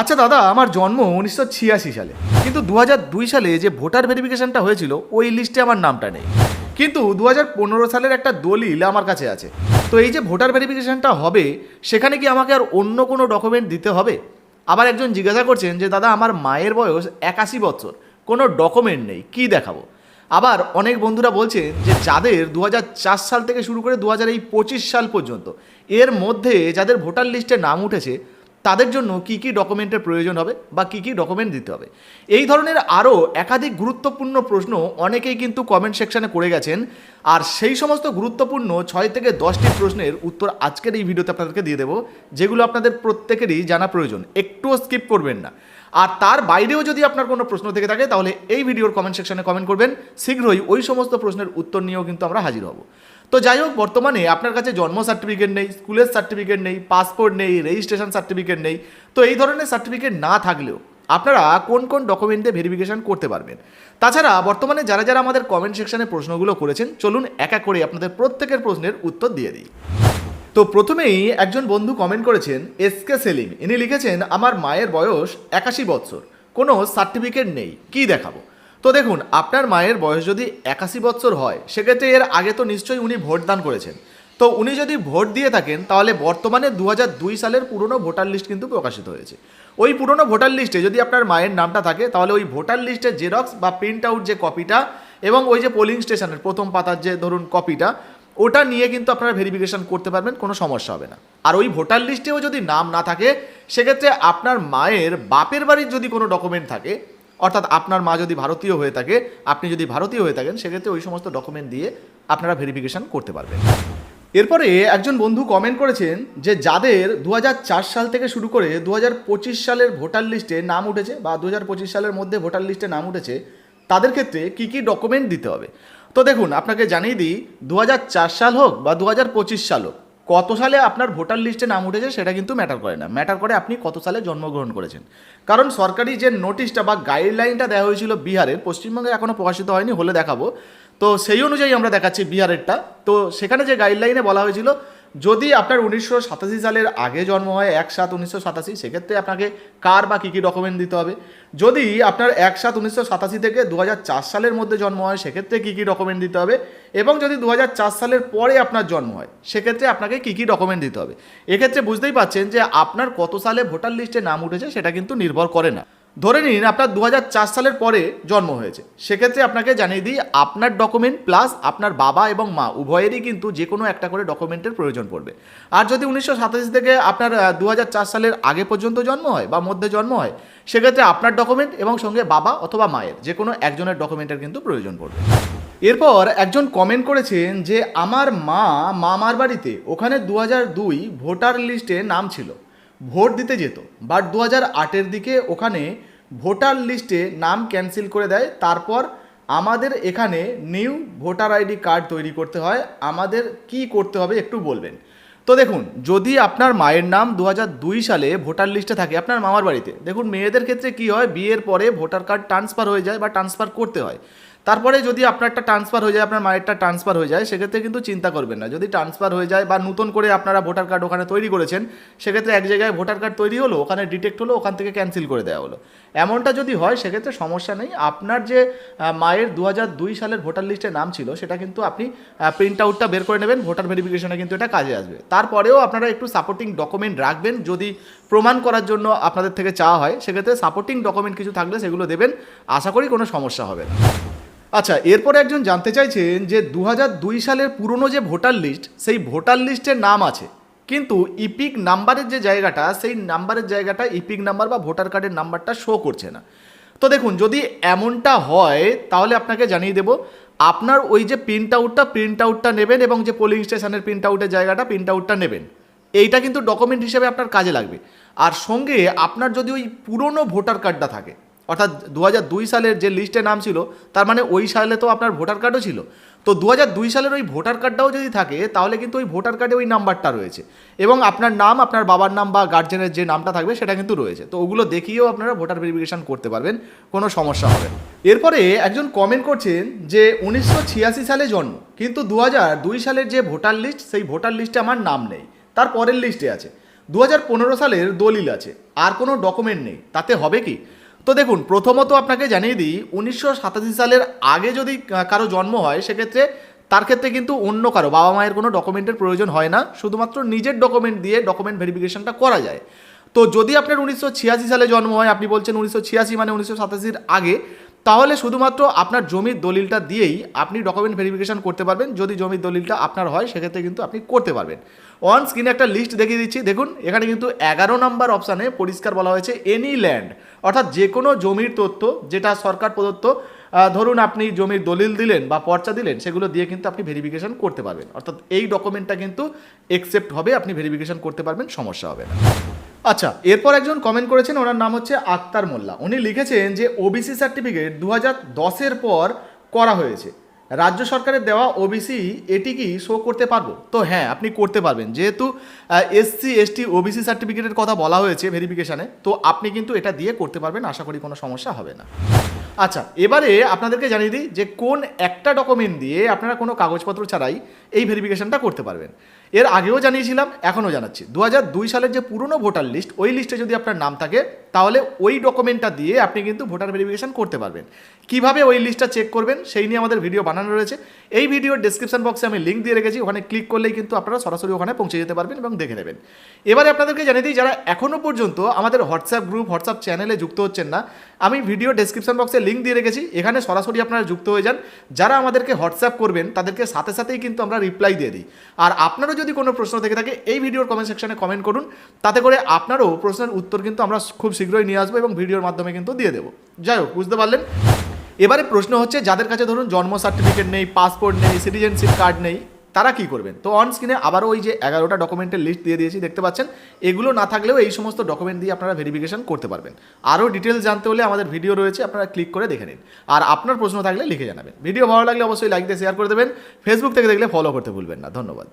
আচ্ছা দাদা, আমার জন্ম উনিশশো ছিয়াশি সালে। কিন্তু দু দুই সালে যে ভোটার ভেরিফিকেশনটা হয়েছিল, ওই লিস্টে আমার নামটা নেই। কিন্তু দু সালের একটা দলিল আমার কাছে আছে। তো এই যে ভোটার ভেরিফিকেশনটা হবে, সেখানে কি আমাকে আর অন্য কোনো ডকুমেন্ট দিতে হবে? আবার একজন জিজ্ঞাসা করছেন যে, দাদা, আমার মায়ের বয়স একাশি বছর। কোনো ডকুমেন্ট নেই, কি দেখাবো? আবার অনেক বন্ধুরা বলছেন যে, যাদের দু হাজার চার সাল থেকে শুরু করে দু হাজার এই সাল পর্যন্ত, এর মধ্যে যাদের ভোটার লিস্টে নাম উঠেছে তাদের জন্য কি কি ডকুমেন্টের প্রয়োজন হবে বা কি কি ডকুমেন্ট দিতে হবে? এই ধরনের আরও একাধিক গুরুত্বপূর্ণ প্রশ্ন অনেকেই কিন্তু কমেন্ট সেকশানে করে গেছেন। আর সেই সমস্ত গুরুত্বপূর্ণ ছয় থেকে দশটি প্রশ্নের উত্তর আজকের এই ভিডিওতে আপনাদেরকে দিয়ে দেবো, যেগুলো আপনাদের প্রত্যেকেরই জানা প্রয়োজন। একটুও স্কিপ করবেন না। আর তার বাইরেও যদি আপনার কোনো প্রশ্ন থেকে থাকে, তাহলে এই ভিডিওর কমেন্ট সেকশানে কমেন্ট করবেন। শীঘ্রই ওই সমস্ত প্রশ্নের উত্তর নিয়েও কিন্তু আমরা হাজির হব। তো যাই হোক, বর্তমানে আপনার কাছে জন্ম সার্টিফিকেট নেই স্কুলের সার্টিফিকেট নেই পাসপোর্ট নেই রেজিস্ট্রেশন সার্টিফিকেট নেই, তো এই ধরনের সার্টিফিকেট না থাকলেও আপনারা কোন কোন ডকুমেন্টে ভেরিফিকেশন করতে পারবেন? তাছাড়া বর্তমানে যারা যারা আমাদের কমেন্ট সেকশনে প্রশ্নগুলো করেছেন, চলুন এক এক করে আপনাদের প্রত্যেকের প্রশ্নের উত্তর দিয়ে দিই। তো প্রথমেই একজন বন্ধু কমেন্ট করেছেন, এস কে সেলিম। ইনি লিখেছেন, আমার মায়ের বয়স একাশি বছর কোনো সার্টিফিকেট নেই, কি দেখাবো? তো দেখুন, আপনার মায়ের বয়স যদি একাশি বছর হয়, সেক্ষেত্রে এর আগে তো নিশ্চয়ই উনি ভোট দান করেছেন। তো উনি যদি ভোট দিয়ে থাকেন, তাহলে বর্তমানে দু সালের পুরনো ভোটার লিস্ট কিন্তু প্রকাশিত হয়েছে। ওই পুরনো ভোটার লিস্টে যদি আপনার মায়ের নামটা থাকে, তাহলে ওই ভোটার লিস্টের জেরক্স বা প্রিন্ট আউট যে কপিটা এবং ওই যে পোলিং স্টেশনের প্রথম পাতার যে ধরুন কপিটা, ওটা নিয়ে কিন্তু আপনারা ভেরিফিকেশন করতে পারবেন, কোনো সমস্যা হবে না। আর ওই ভোটার লিস্টেও যদি নাম না থাকে, সেক্ষেত্রে আপনার মায়ের বাপের বাড়ির যদি কোনো ডকুমেন্ট থাকে অর্থাৎ আপনার মা যদি ভারতীয় হয়ে থাকে, আপনি যদি ভারতীয় হয়ে থাকেন, সেক্ষেত্রে ওই সমস্ত ডকুমেন্ট দিয়ে আপনারা ভেরিফিকেশন করতে পারবেন। এরপরে একজন বন্ধু কমেন্ট করেছেন যে যাদের দু হাজার চার সাল থেকে শুরু করে দু হাজার পঁচিশ সালের ভোটার লিস্টে নাম উঠেছে বা দু হাজার পঁচিশ সালের মধ্যে ভোটার লিস্টে নাম উঠেছে, তাদের ক্ষেত্রে কি কি ডকুমেন্ট দিতে হবে? তো দেখুন, আপনাকে জানিয়ে দিই দু হাজার চার সাল হোক বা দু হাজার পঁচিশ সাল হোক কত সালে আপনার ভোটার লিস্টে নাম উঠেছে সেটা কিন্তু ম্যাটার করে না। ম্যাটার করে আপনি কত সালে জন্মগ্রহণ করেছেন। কারণ সরকারি যে নোটিশটা বা গাইডলাইনটা দেওয়া হয়েছিল বিহারের, পশ্চিমবঙ্গে এখনও প্রকাশিত হয়নি, হলে দেখাবো। তো সেই অনুযায়ী আমরা দেখাচ্ছি বিহারেরটা। তো সেখানে যে গাইডলাইনে বলা হয়েছিল যদি আপনার উনিশশো সাতাশি সালের আগে জন্ম হয়, এক সাত উনিশশো সাতাশি, সেক্ষেত্রে আপনাকে কার বা কী কী ডকুমেন্ট দিতে হবে? যদি আপনার এক সাত উনিশশো সাতাশি থেকে দু হাজার চার সালের মধ্যে জন্ম হয়, সেক্ষেত্রে কী কী ডকুমেন্ট দিতে হবে? এবং যদি দু হাজার চার সালের পরে আপনার জন্ম হয়, সেক্ষেত্রে আপনাকে কী কী ডকুমেন্ট দিতে হবে? এক্ষেত্রে বুঝতেই পাচ্ছেন যে আপনার কত সালে ভোটার লিস্টে নাম উঠেছে, সেটা কিন্তু নির্ভর করে না। ধরে নিন আপনার দু হাজার চার সালের পরে জন্ম হয়েছে। সেক্ষেত্রে আপনাকে জানিয়ে দিই, আপনার ডকুমেন্ট প্লাস আপনার বাবা এবং মা, উভয়েরই কিন্তু যে কোনো একটা করে ডকুমেন্টের প্রয়োজন পড়বে। আর যদি উনিশশো সাতাশি থেকে আপনার দু হাজার চার সালের আগে পর্যন্ত জন্ম হয় বা মধ্যে জন্ম হয়, সেক্ষেত্রে আপনার ডকুমেন্ট এবং সঙ্গে বাবা অথবা মায়ের যে কোনো একজনের ডকুমেন্টের কিন্তু প্রয়োজন পড়বে। এরপর একজন কমেন্ট করেছেন যে, আমার মা মামার বাড়িতে ওখানে দু দুই ভোটার লিস্টে নাম ছিল। ভোট দিতে যেত বাট দু হাজার আটের দিকে ওখানে ভোটার লিস্টে নাম ক্যান্সেল করে দেয়। তারপর আমাদের এখানে নিউ ভোটার আইডি কার্ড তৈরি করতে হয়। আমাদের কি করতে হবে একটু বলবেন। তো দেখুন, যদি আপনার মায়ের নাম দু সালে ভোটার লিস্টে থাকে, আপনার মামার বাড়িতে, দেখুন মেয়েদের ক্ষেত্রে কি হয়, বিয়ের পরে ভোটার কার্ড ট্রান্সফার হয়ে যায় বা ট্রান্সফার করতে হয়। তারপরে যদি আপনারটা ট্রান্সফার হয়ে যায়, আপনার মায়েরটা ট্রান্সফার হয়ে যায়, সেক্ষেত্রে কিন্তু চিন্তা করবেন না। যদি ট্রান্সফার হয়ে যায় বা নতুন করে আপনারা ভোটার কার্ড ওখানে তৈরি করেছেন, সেক্ষেত্রে এক জায়গায় ভোটার কার্ড তৈরি হলো, ওখানে ডিটেক্ট হলো, ওখান থেকে ক্যান্সেল করে দেওয়া হলো। এমনটা যদি হয়, সেক্ষেত্রে সমস্যা নেই। আপনার যে মায়ের দু সালের ভোটার লিস্টে নাম ছিল, সেটা কিন্তু আপনি প্রিন্ট আউটটা বের করে নেবেন ভোটার ভেরিফিকেশনে কিন্তু এটা কাজে আসবে। তারপরেও আপনারা একটু সাপোর্টিং ডকুমেন্ট রাখবেন, যদি প্রমাণ করার জন্য আপনাদের থেকে চাওয়া হয়, সেক্ষেত্রে সাপোর্টিং ডকুমেন্ট কিছু থাকলে সেগুলো দেবেন। আশা করি কোনো সমস্যা হবে না। আচ্ছা এরপরে একজন জানতে চাইছেন যে দু দুই সালের পুরনো যে ভোটার লিস্ট, সেই ভোটার লিস্টের নাম আছে। কিন্তু ইপিক নাম্বারের যে জায়গাটা, সেই নাম্বারের জায়গাটা ইপিক নাম্বার বা ভোটার কার্ডের নাম্বারটা শো করছে না। তো দেখুন, যদি এমনটা হয়, তাহলে আপনাকে জানিয়ে দেবো, আপনার ওই যে প্রিন্ট আউটটা প্রিন্ট আউটটা নেবেন এবং যে পোলিং স্টেশনের প্রিন্ট আউটের জায়গাটা প্রিন্ট আউটটা নেবেন। এইটা কিন্তু ডকুমেন্ট হিসেবে আপনার কাজে লাগবে। আর সঙ্গে আপনার যদি ওই পুরনো ভোটার কার্ডটা থাকে অর্থাৎ দু সালের যে লিস্টে নাম ছিল, তার মানে ওই সালে তো আপনার ভোটার কার্ডও ছিল। তো দু দুই সালের ওই ভোটার কার্ডটাও যদি থাকে, তাহলে কিন্তু ওই ভোটার কার্ডে ওই নাম্বারটা রয়েছে। এবং আপনার নাম, আপনার বাবার নাম বা গার্জেনের যে নামটা থাকবে, সেটা কিন্তু রয়েছে। তো ওগুলো দেখিয়েও আপনারা ভোটার ভেরিফিকেশন করতে পারবেন, কোনো সমস্যা হবে। এরপরে একজন কমেন্ট করছেন যে, উনিশশো ছিয়াশি সালে জন্ম, কিন্তু দু দুই সালের যে ভোটার লিস্ট সেই ভোটার লিস্টে আমার নাম নেই। তার পরের লিস্টে আছে। দু হাজার পনেরো সালের দলিল আছে। আর কোনো ডকুমেন্ট নেই। তাতে হবে কি? তো দেখুন, প্রথমত আপনাকে জানিয়ে দিই, উনিশশো সাতাশি সালের আগে যদি কারও জন্ম হয়, সেক্ষেত্রে তার ক্ষেত্রে কিন্তু অন্য কারও বাবা মায়ের কোনো ডকুমেন্টের প্রয়োজন হয় না, শুধুমাত্র নিজের ডকুমেন্ট দিয়ে ডকুমেন্ট ভেরিফিকেশনটা করা যায়। তো যদি আপনার উনিশশো ছিয়াশি সালে জন্ম হয়, আপনি বলছেন উনিশশো ছিয়াশি মানে উনিশশো সাতাশির আগে তাহলে শুধুমাত্র আপনার জমির দলিলটা দিয়েই আপনি ডকুমেন্ট ভেরিফিকেশন করতে পারবেন। যদি জমির দলিলটা আপনার হয়, সেক্ষেত্রে কিন্তু আপনি করতে পারবেন। অন স্ক্রিনে একটা লিস্ট দেখিয়ে দিচ্ছি। দেখুন, এখানে কিন্তু এগারো নম্বর অপশানে পরিষ্কার বলা হয়েছে এনি ল্যান্ড অর্থাৎ যে কোনো জমির তথ্য, যেটা সরকার প্রদত্ত ধরুন আপনি জমির দলিল দিলেন বা পর্চা দিলেন, সেগুলো দিয়ে কিন্তু আপনি ভেরিফিকেশন করতে পারবেন। অর্থাৎ এই ডকুমেন্টটা কিন্তু একসেপ্ট হবে, আপনি ভেরিফিকেশন করতে পারবেন, সমস্যা হবে না। আচ্ছা এরপর একজন কমেন্ট করেছেন, ওনার নাম হচ্ছে আক্তার মোল্লা। উনি লিখেছেন যে ওবিসি সার্টিফিকেট দু হাজার দশের পর করা হয়েছে। রাজ্য সরকারের দেওয়া ওবিসি এটি কি শো করতে পারব? তো হ্যাঁ আপনি করতে পারবেন। যেহেতু এসসি এসটি ওবিসি সার্টিফিকেটের কথা বলা হয়েছে ভেরিফিকেশানে তো আপনি কিন্তু এটা দিয়ে করতে পারবেন, আশা করি কোনো সমস্যা হবে না। আচ্ছা এবারে আপনাদেরকে জানিয়ে দিই যে কোন একটা ডকুমেন্ট দিয়ে আপনারা কোনো কাগজপত্র ছাড়াই এই ভেরিফিকেশনটা করতে পারবেন। এর আগেও জানিয়েছিলাম, এখনও জানাচ্ছি। দু দুই সালের যে পুরনো ভোটার লিস্ট ওই লিস্টে যদি আপনার নাম থাকে, তাহলে ওই ডকুমেন্টটা দিয়ে আপনি কিন্তু ভোটার ভেরিফিকেশন করতে পারবেন। কীভাবে ওই লিস্টটা চেক করবেন, সেই নিয়ে আমাদের ভিডিও বানানো রয়েছে। এই ভিডিওর ডিসক্রিপশন বক্সে আমি লিঙ্ক দিয়ে রেখেছি, ওখানে ক্লিক করলেই কিন্তু আপনারা সরাসরি ওখানে পৌঁছে যেতে পারবেন এবং দেখে নেবেন। এবারে আপনাদেরকে জানিয়ে দিই, যারা এখনও পর্যন্ত আমাদের হোয়াটসঅ্যাপ গ্রুপ হোয়াটসঅ্যাপ চ্যানেলে যুক্ত হচ্ছেন না, আমি ভিডিও ডেসক্রিপশন বক্সে লিঙ্ক দিয়ে রেখেছি। এখানে সরাসরি আপনারা যুক্ত হয়ে যান। যারা আমাদেরকে হোয়াটসঅ্যাপ করবেন, তাদেরকে সাথে সাথেই কিন্তু আমরা রিপ্লাই দিয়ে দিই। আর আপনারও যদি কোনো প্রশ্ন থেকে থাকে, এই ভিডিওর কমেন্ট সেকশনে কমেন্ট করুন। তাতে করে আপনারও প্রশ্নের উত্তর কিন্তু আমরা খুব শীঘ্রই নিয়ে আসব এবং ভিডিওর মাধ্যমে কিন্তু দিয়ে দেবো। যাই হোক, বুঝতে পারলেন? এবারে প্রশ্ন হচ্ছে, যাদের কাছে ধরুন জন্ম সার্টিফিকেট নেই পাসপোর্ট নেই সিটিজেনশিপ কার্ড নেই তারা কি করবেন? তো অন স্ক্রিনে আবারও ওই যে এগারোটা ডকুমেন্টের লিস্ট দিয়ে দিয়েছি, দেখতে পাচ্ছেন? এগুলো না থাকলেও এই সমস্ত ডকুমেন্ট দিয়ে আপনারা ভেরিফিকেশন করতে পারবেন। আরও ডিটেলস জানতে হলে আমাদের ভিডিও রয়েছে, আপনারা ক্লিক করে দেখে নিন। আর আপনার প্রশ্ন থাকলে লিখে জানাবেন। ভিডিও ভালো লাগলে অবশ্যই লাইক দিয়ে শেয়ার করে দেবেন। ফেসবুক থেকে দেখলে ফলো করতে ভুলবেন না। ধন্যবাদ।